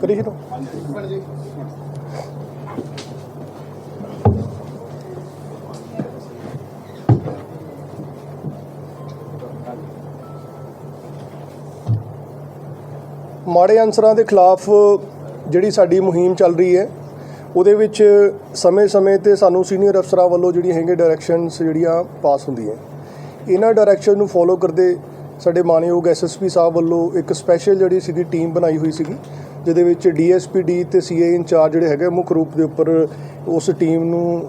ਕਰੀ ਜੀ ਮਾੜੇ ਅਨਸਰਾਂ ਦੇ ਖਿਲਾਫ ਜਿਹੜੀ ਸਾਡੀ ਮੁਹਿੰਮ ਚੱਲ ਰਹੀ ਹੈ, ਉਹਦੇ ਵਿੱਚ ਸਮੇਂ-ਸਮੇਂ ਤੇ ਸਾਨੂੰ ਸੀਨੀਅਰ ਅਫਸਰਾਂ ਵੱਲੋਂ ਜਿਹੜੀਆਂ ਹੈਗੇ ਡਾਇਰੈਕਸ਼ਨਸ ਜਿਹੜੀਆਂ ਪਾਸ ਹੁੰਦੀਆਂ ਇਹਨਾਂ ਡਾਇਰੈਕਸ਼ਨ ਨੂੰ ਫੋਲੋ ਕਰਦੇ ਸਾਡੇ ਮਾਨਯੋਗ ਐਸਐਸਪੀ ਸਾਹਿਬ ਵੱਲੋਂ ਇੱਕ ਸਪੈਸ਼ਲ ਜਿਹੜੀ ਸੀਗੀ ਟੀਮ ਬਣਾਈ ਹੋਈ ਸੀਗੀ। ਜਿਹਦੇ ਵਿੱਚ ਡੀਐਸਪੀ ਡੀ ਤੇ ਸੀਏ ਇੰਚਾਰਜ ਜਿਹੜੇ ਹੈਗੇ ਮੁੱਖ ਰੂਪ ਦੇ ਉੱਪਰ ਉਸ ਟੀਮ ਨੂੰ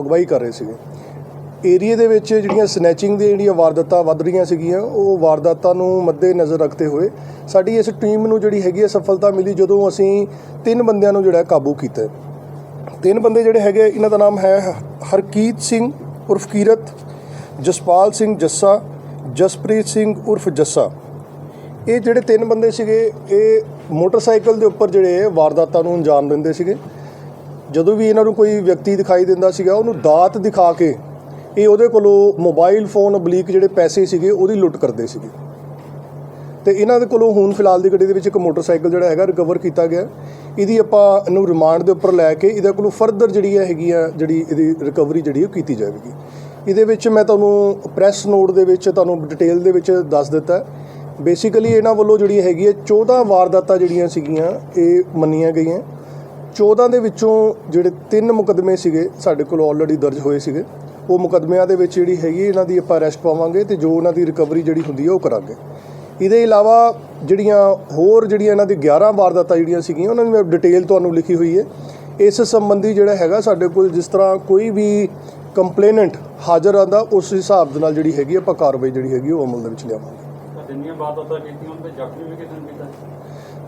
ਅਗਵਾਈ ਕਰ ਰਹੇ ਸੀਗੇ। ਏਰੀਏ ਦੇ ਵਿੱਚ ਜਿਹੜੀਆਂ ਸਨੈਚਿੰਗ ਦੀਆਂ ਜਿਹੜੀਆਂ ਵਾਰਦਾਤਾਂ ਵੱਧ ਰਹੀਆਂ ਸੀਗੀਆਂ, ਉਹ ਵਾਰਦਾਤਾਂ ਨੂੰ ਮੱਦੇ ਨਜ਼ਰ ਰੱਖਦੇ ਹੋਏ ਸਾਡੀ ਇਸ ਟੀਮ ਨੂੰ ਜਿਹੜੀ ਹੈਗੀ ਹੈ ਸਫਲਤਾ ਮਿਲੀ ਜਦੋਂ ਅਸੀਂ ਤਿੰਨ ਬੰਦਿਆਂ ਨੂੰ ਜਿਹੜਾ ਕਾਬੂ ਕੀਤਾ। ਤਿੰਨ ਬੰਦੇ ਜਿਹੜੇ ਹੈਗੇ ਇਹਨਾਂ ਦਾ ਨਾਮ ਹੈ, ਹਰਕੀਤ ਸਿੰਘ ਉਰਫ ਕੀਰਤ, ਜਸਪਾਲ ਸਿੰਘ ਜੱਸਾ, ਜਸਪ੍ਰੀਤ ਸਿੰਘ ਉਰਫ ਜੱਸਾ। ਇਹ ਜਿਹੜੇ ਤਿੰਨ ਬੰਦੇ ਸੀਗੇ, ਇਹ ਮੋਟਰਸਾਈਕਲ ਦੇ ਉੱਪਰ ਜਿਹੜੇ ਵਾਰਦਾਤਾਂ ਨੂੰ ਅੰਜਾਮ ਦਿੰਦੇ ਸੀਗੇ। ਜਦੋਂ ਵੀ ਇਹਨਾਂ ਨੂੰ ਕੋਈ ਵਿਅਕਤੀ ਦਿਖਾਈ ਦਿੰਦਾ ਸੀਗਾ, ਉਹਨੂੰ ਦਾਤ ਦਿਖਾ ਕੇ ਇਹ ਉਹਦੇ ਕੋਲੋਂ ਮੋਬਾਈਲ ਫੋਨ ਓਬਲੀਕ ਜਿਹੜੇ ਪੈਸੇ ਸੀਗੇ, ਉਹਦੀ ਲੁੱਟ ਕਰਦੇ ਸੀਗੇ। ਤੇ ਇਹਨਾਂ ਦੇ ਕੋਲੋਂ ਹੁਣ ਫਿਲਹਾਲ ਦੀ ਗੱਡੀ ਦੇ ਵਿੱਚ ਇੱਕ ਮੋਟਰਸਾਈਕਲ ਜਿਹੜਾ ਹੈਗਾ ਰਿਕਵਰ ਕੀਤਾ ਗਿਆ। ਇਹਦੀ ਆਪਾਂ ਇਹਨੂੰ ਰਿਮਾਂਡ ਦੇ ਉੱਪਰ ਲੈ ਕੇ ਇਹਦੇ ਕੋਲੋਂ ਫਰਦਰ ਜਿਹੜੀ ਹੈਗੀ ਆ, ਜਿਹੜੀ ਇਹਦੀ ਰਿਕਵਰੀ ਜਿਹੜੀ ਉਹ ਕੀਤੀ ਜਾਵੇਗੀ। ਇਹਦੇ ਵਿੱਚ ਮੈਂ ਤੁਹਾਨੂੰ ਪ੍ਰੈਸ ਨੋਟ ਦੇ ਵਿੱਚ ਤੁਹਾਨੂੰ ਡਿਟੇਲ ਦੇ ਵਿੱਚ ਦੱਸ ਦਿੱਤਾ। ਬੇਸਿਕਲੀ ਇਹਨਾਂ ਵੱਲੋਂ ਜਿਹੜੀ ਹੈਗੀ ਹੈ 14 ਵਾਰਦਾਤਾਂ ਜਿਹੜੀਆਂ ਸੀਗੀਆਂ, ਇਹ ਮੰਨੀਆਂ ਗਈਆਂ। 14 ਦੇ ਵਿੱਚੋਂ ਜਿਹੜੇ ਤਿੰਨ ਮੁਕਦਮੇ ਸੀਗੇ ਸਾਡੇ ਕੋਲ ਆਲਰੇਡੀ ਦਰਜ ਹੋਏ ਸੀਗੇ। ਉਹ ਮੁਕਦਮਿਆਂ ਦੇ ਵਿੱਚ ਜਿਹੜੀ ਹੈਗੀ ਇਹਨਾਂ ਦੀ ਆਪਾਂ ਅਰੈਸਟ ਪਾਵਾਂਗੇ ਤੇ ਜੋ ਉਹਨਾਂ ਦੀ ਰਿਕਵਰੀ ਜਿਹੜੀ ਹੁੰਦੀ ਹੈ ਉਹ ਕਰਾਂਗੇ। ਇਹਦੇ ਇਲਾਵਾ ਜਿਹੜੀਆਂ ਹੋਰ ਜਿਹੜੀਆਂ ਇਹਨਾਂ ਦੀ 11 ਵਾਰਦਾਤਾਂ ਜਿਹੜੀਆਂ ਸੀਗੀਆਂ, ਉਹਨਾਂ ਦੀ ਮੈਂ ਡਿਟੇਲ ਤੁਹਾਨੂੰ ਲਿਖੀ ਹੋਈ ਹੈ। ਇਸ ਸੰਬੰਧੀ ਜਿਹੜਾ ਹੈਗਾ ਸਾਡੇ ਕੋਲ ਜਿਸ ਤਰ੍ਹਾਂ ਕੋਈ ਵੀ ਕੰਪਲੇਨੈਂਟ ਹਾਜ਼ਰ ਆਂਦਾ ਉਸ ਹਿਸਾਬ ਦੇ ਨਾਲ ਜਿਹੜੀ ਹੈਗੀ ਆਪਾਂ ਕਾਰਵਾਈ ਜਿਹੜੀ ਹੈਗੀ ਉਹ ਅਮਲ ਦੇ ਵਿੱਚ ਲਿਆਵਾਂਗੇ। ਵਾਰਦਾਤਾਂ ਕੀਤੀਆਂ ਉਹਨਾਂ ਤੇ ਜ਼ਖਮੀ ਵੀ ਕਿਸੇ ਨੇ ਕੀਤਾ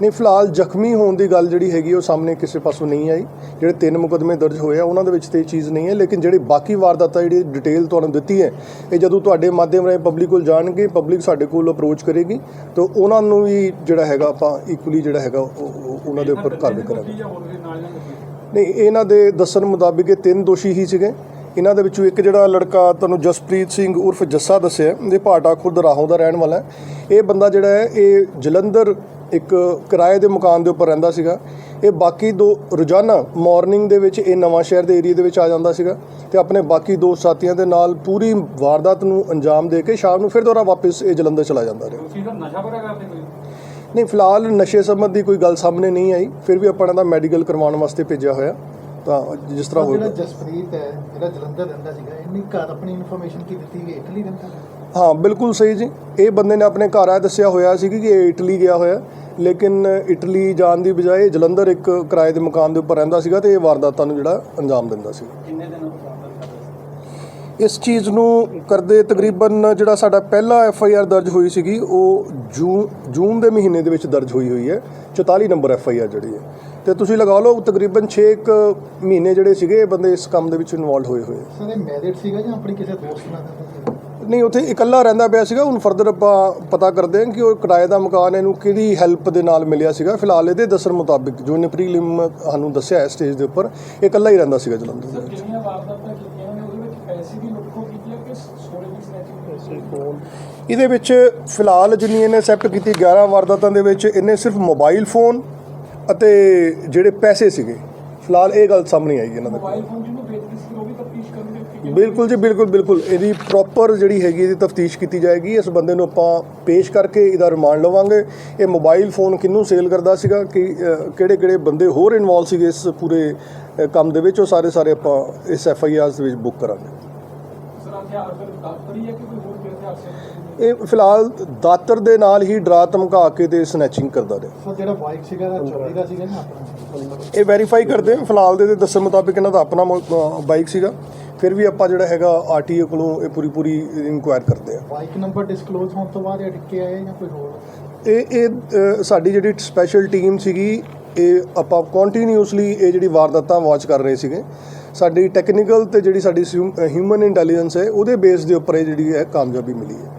ਨਹੀਂ ਫਿਲਹਾਲ ਜ਼ਖਮੀ ਹੋਣ ਦੀ ਗੱਲ ਜਿਹੜੀ ਹੈਗੀ ਉਹ ਸਾਹਮਣੇ ਕਿਸੇ ਪਾਸੋਂ ਨਹੀਂ ਆਈ। ਜਿਹੜੇ ਤਿੰਨ ਮੁਕਦਮੇ ਦਰਜ ਹੋਏ ਆ ਉਹਨਾਂ ਦੇ ਵਿੱਚ ਤੇ ਇਹ ਚੀਜ਼ ਨਹੀਂ ਹੈ ਲੇਕਿਨ ਜਿਹੜੀ ਬਾਕੀ ਵਾਰਦਾਤਾਂ ਜਿਹੜੀ ਡਿਟੇਲ ਤੁਹਾਨੂੰ ਦਿੱਤੀ ਹੈ ਇਹ ਜਦੋਂ ਤੁਹਾਡੇ ਮਾਧਿਅਮ ਰਾਹੀਂ ਪਬਲਿਕ ਕੋਲ ਜਾਣਗੇ ਪਬਲਿਕ ਸਾਡੇ ਕੋਲ ਅਪਰੋਚ ਕਰੇਗੀ ਤਾਂ ਉਹਨਾਂ ਨੂੰ ਵੀ ਜਿਹੜਾ ਹੈਗਾ ਆਪਾਂ ਇਕੁਅਲੀ ਜਿਹੜਾ ਹੈਗਾ ਉਹ- ਉਹ- ਉਹਨਾਂ ਦੇ ਉੱਪਰ ਕਾਰਵਾਈ ਕਰਾਂਗੇ। ਨਹੀਂ ਇਹਨਾਂ ਦੇ ਦੱਸਣ ਮੁਤਾਬਿਕ ਇਹ ਤਿੰਨ ਦੋਸ਼ੀ ਹੀ ਸੀਗੇ। ਇਹਨਾਂ ਦੇ ਵਿੱਚੋਂ ਇੱਕ ਜਿਹੜਾ ਲੜਕਾ ਤੁਹਾਨੂੰ ਜਸਪ੍ਰੀਤ ਸਿੰਘ ਉਰਫ ਜੱਸਾ ਦੱਸਿਆ ਇਹ ਭਾਟਾ ਖੁਰਦ ਰਾਹੋਂ ਦਾ ਰਹਿਣ ਵਾਲਾ ਹੈ। ਇਹ ਬੰਦਾ ਜਿਹੜਾ ਹੈ ਇਹ ਜਲੰਧਰ ਇੱਕ ਕਿਰਾਏ ਦੇ ਮਕਾਨ ਦੇ ਉੱਪਰ ਰਹਿੰਦਾ ਸੀਗਾ। ਇਹ ਬਾਕੀ ਦੋ ਰੋਜ਼ਾਨਾ ਮਾਰਨਿੰਗ ਦੇ ਵਿੱਚ ਇਹ ਨਵਾਂ ਸ਼ਹਿਰ ਦੇ ਏਰੀਆ ਦੇ ਵਿੱਚ ਆ ਜਾਂਦਾ ਸੀਗਾ ਤੇ ਆਪਣੇ ਬਾਕੀ ਦੋ ਸਾਥੀਆਂ ਦੇ ਨਾਲ ਪੂਰੀ ਵਾਰਦਾਤ ਨੂੰ ਅੰਜਾਮ ਦੇ ਕੇ ਸ਼ਾਮ ਨੂੰ ਫਿਰ ਦੁਬਾਰਾ ਵਾਪਸ ਇਹ ਜਲੰਧਰ ਚਲਾ ਜਾਂਦਾ ਰਿਹਾ। ਨਸ਼ਾ ਬੜਾ ਕਰਦੇ ਕੋਈ ਨਹੀਂ ਫਿਲਹਾਲ ਨਸ਼ੇ ਸੰਬੰਧੀ ਕੋਈ ਗੱਲ ਸਾਹਮਣੇ ਨਹੀਂ ਆਈ। ਫਿਰ ਵੀ ਆਪਾਂ ਇਹਨਾਂ ਦਾ ਮੈਡੀਕਲ ਕਰਵਾਉਣ ਵਾਸਤੇ ਭੇਜਿਆ ਹੋਇਆ। ਤਾਂ ਜਿਸ ਤਰ੍ਹਾਂ ਜਿਹੜਾ ਹੋਏਗਾ ਜਸਪ੍ਰੀਤ ਹੈ ਜਿਹੜਾ ਜਲੰਧਰ ਰਹਿੰਦਾ ਸੀਗਾ ਇਹਨੇ ਘਰ ਆਪਣੀ ਇਨਫੋਰਮੇਸ਼ਨ ਕੀ ਦਿੱਤੀ ਕਿ ਇਟਲੀ ਰਹਿੰਦਾ? ਹੈ ਬਿਲਕੁਲ ਸਹੀ ਜੀ। ਇਹ ਬੰਦੇ ਨੇ ਆਪਣੇ ਘਰ ਆ ਦੱਸਿਆ ਹੋਇਆ ਸੀ ਕਿ ਇਹ ਇਟਲੀ ਗਿਆ ਹੋਇਆ। ਲੇਕਿਨ ਇਟਲੀ ਜਾਣ ਦੀ ਬਜਾਏ ਜਲੰਧਰ ਇੱਕ ਕਿਰਾਏ ਦੇ ਮਕਾਨ ਦੇ ਉੱਪਰ ਰਹਿੰਦਾ ਸੀਗਾ ਤੇ ਇਹ ਵਾਰਦਾਤਾਂ ਨੂੰ ਜਿਹੜਾ ਅੰਜਾਮ ਦਿੰਦਾ ਸੀ। ਇਸ ਚੀਜ਼ ਨੂੰ ਕਰਦੇ ਤਕਰੀਬਨ ਜਿਹੜਾ ਸਾਡਾ ਪਹਿਲਾ ਐਫ ਆਈ ਆਰ ਦਰਜ ਹੋਈ ਸੀਗੀ ਉਹ ਜੂਨ ਜੂਨ ਦੇ ਮਹੀਨੇ ਦੇ ਵਿੱਚ ਦਰਜ ਹੋਈ ਹੋਈ ਹੈ। 44 ਨੰਬਰ ਐਫ ਆਈ ਆਰ ਜਿਹੜੀ ਹੈ। ਤੇ ਤੁਸੀਂ ਲਗਾ ਲਓ ਤਕਰੀਬਨ 6 ਮਹੀਨੇ ਜਿਹੜੇ ਸੀਗੇ ਇਹ ਬੰਦੇ ਇਸ ਕੰਮ ਦੇ ਵਿੱਚ ਇਨਵੋਲਡ ਹੋਏ ਹੋਏ। ਸਰ ਇਹ ਮੈਰਿਡ ਸੀਗਾ ਜਾਂ ਆਪਣੀ ਕਿਸੇ ਦੋਸਤ ਨਾਲ? ਨਹੀਂ ਉੱਥੇ ਇਕੱਲਾ ਰਹਿੰਦਾ ਪਿਆ ਸੀਗਾ। ਹੁਣ ਫਰਦਰ ਆਪਾਂ ਪਤਾ ਕਰਦੇ ਹਾਂ ਕਿ ਉਹ ਕਿਰਾਏ ਦਾ ਮਕਾਨ ਇਹਨੂੰ ਕਿਹਦੀ ਹੈਲਪ ਦੇ ਨਾਲ ਮਿਲਿਆ ਸੀਗਾ। ਫਿਲਹਾਲ ਇਹਦੇ ਦੱਸਣ ਮੁਤਾਬਿਕ ਜੋ ਇਹਨੇ ਪ੍ਰੀਲਿਮ ਸਾਨੂੰ ਦੱਸਿਆ ਹੈ ਸਟੇਜ ਦੇ ਉੱਪਰ ਇਹ ਇਕੱਲਾ ਹੀ ਰਹਿੰਦਾ ਸੀਗਾ ਜਲੰਧਰ ਦੇ ਨੇ ਵਿੱਚ ਪੈਸੇ ਦੀ ਲੁੱਟ ਖੋਹ ਕੀਤੀ ਹੈ ਕਿ ਸੋਨੇ ਦੀ ਸਨੈਚਿੰਗ ਇਹਦੇ ਵਿੱਚ ਫਿਲਹਾਲ ਜਿੰਨੀ ਇਹਨੇ ਐਕਸੈਪਟ ਕੀਤੀ 11 ਵਾਰਦਾਤਾਂ ਦੇ ਵਿੱਚ ਇਹਨੇ ਸਿਰਫ ਮੋਬਾਈਲ ਫੋਨ ਅਤੇ ਜਿਹੜੇ ਪੈਸੇ ਸੀਗੇ। ਫਿਲਹਾਲ ਇਹ ਗੱਲ ਸਾਹਮਣੇ ਆਈ ਇਹਨਾਂ ਦੇ ਮੋਬਾਈਲ ਫੋਨ ਜਿਹਨੂੰ ਵੇਚਦੇ ਸੀ ਉਹ ਵੀ ਤਫਤੀਸ਼ ਕਰਨ ਬਿਲਕੁਲ ਜੀ ਬਿਲਕੁਲ ਬਿਲਕੁਲ। ਇਹਦੀ ਪ੍ਰੋਪਰ ਜਿਹੜੀ ਹੈਗੀ ਇਹਦੀ ਤਫਤੀਸ਼ ਕੀਤੀ ਜਾਏਗੀ। ਇਸ ਬੰਦੇ ਨੂੰ ਆਪਾਂ ਪੇਸ਼ ਕਰਕੇ ਇਹਦਾ ਰਿਮਾਂਡ ਲਵਾਂਗੇ। ਇਹ ਮੋਬਾਈਲ ਫੋਨ ਕਿਹਨੂੰ ਸੇਲ ਕਰਦਾ ਸੀਗਾ ਕਿ ਕਿਹੜੇ ਕਿਹੜੇ ਬੰਦੇ ਹੋਰ ਇਨਵੋਲ ਸੀਗੇ ਇਸ ਪੂਰੇ ਕੰਮ ਦੇ ਵਿੱਚ ਉਹ ਸਾਰੇ ਸਾਰੇ ਆਪਾਂ ਇਸ ਐਫ ਆਈ ਆਰ ਦੇ ਵਿੱਚ ਬੁੱਕ ਕਰਾਂਗੇ। ਇਹ ਫਿਲਹਾਲ ਦਾਤਰ ਦੇ ਨਾਲ ਹੀ ਡਰਾ ਧਮਕਾ ਕੇ ਤੇ ਸਨੈਚਿੰਗ ਕਰਦਾ ਰਿਹਾ। ਸਰ ਜਿਹੜਾ ਬਾਈਕ ਸੀਗਾ ਇਹਦਾ ਚੋਰੀ ਦਾ ਸੀਗਾ ਆਪਣਾ? ਇਹ ਵੈਰੀਫਾਈ ਕਰਦੇ ਹਾਂ ਫਿਲਹਾਲ ਦੇ ਦੱਸਣ ਮੁਤਾਬਿਕ ਇਹਨਾਂ ਦਾ ਆਪਣਾ ਬਾਈਕ ਸੀਗਾ। ਫਿਰ ਵੀ ਆਪਾਂ ਜਿਹੜਾ ਹੈਗਾ ਆਰਟੀਓ ਕੋਲੋਂ ਇਹ ਪੂਰੀ ਪੂਰੀ ਇਨਕੁਆਇਰ ਕਰਦੇ ਆ ਬਾਈਕ ਨੰਬਰ ਡਿਸਕਲੋਜ਼ ਹੋਣ ਤੋਂ ਬਾਅਦ ਇਹ ਅਟਕੇ ਆਏ ਜਾਂ ਕੋਈ ਹੋਰ? ਇਹ ਇਹ ਸਾਡੀ ਜਿਹੜੀ ਸਪੈਸ਼ਲ ਟੀਮ ਸੀਗੀ ਇਹ ਆਪਾਂ ਕੰਟੀਨਿਊਸਲੀ ਇਹ ਜਿਹੜੀ ਵਾਰਦਾਤਾਂ ਵਾਚ ਕਰ ਰਹੇ ਸੀਗੇ। ਸਾਡੀ ਟੈਕਨੀਕਲ ਤੇ ਜਿਹੜੀ ਸਾਡੀ ਹਿਊਮਨ ਇੰਟੈਲੀਜੈਂਸ ਹੈ, ਉਹਦੇ ਬੇਸ ਦੇ ਉੱਪਰ ਇਹ ਜਿਹੜੀ ਹੈ ਕਾਮਯਾਬੀ ਮਿਲੀ ਹੈ।